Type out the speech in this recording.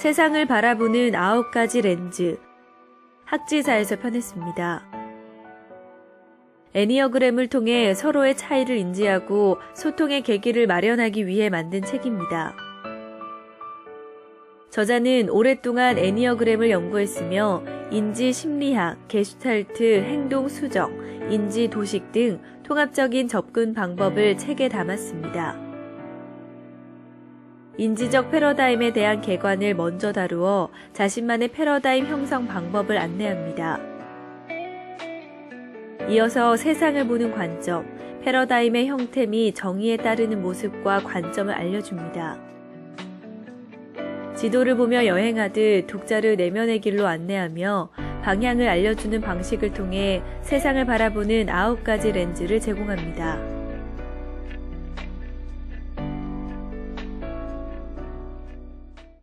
세상을 바라보는 아홉 가지 렌즈. 학지사에서 편했습니다. 애니어그램을 통해 서로의 차이를 인지하고 소통의 계기를 마련하기 위해 만든 책입니다. 저자는 오랫동안 애니어그램을 연구했으며 인지 심리학, 게슈탈트, 행동 수정, 인지 도식 등 통합적인 접근 방법을 책에 담았습니다. 인지적 패러다임에 대한 개관을 먼저 다루어 자신만의 패러다임 형성 방법을 안내합니다. 이어서 세상을 보는 관점, 패러다임의 형태 및 정의에 따르는 모습과 관점을 알려줍니다. 지도를 보며 여행하듯 독자를 내면의 길로 안내하며 방향을 알려주는 방식을 통해 세상을 바라보는 아홉 가지 렌즈를 제공합니다.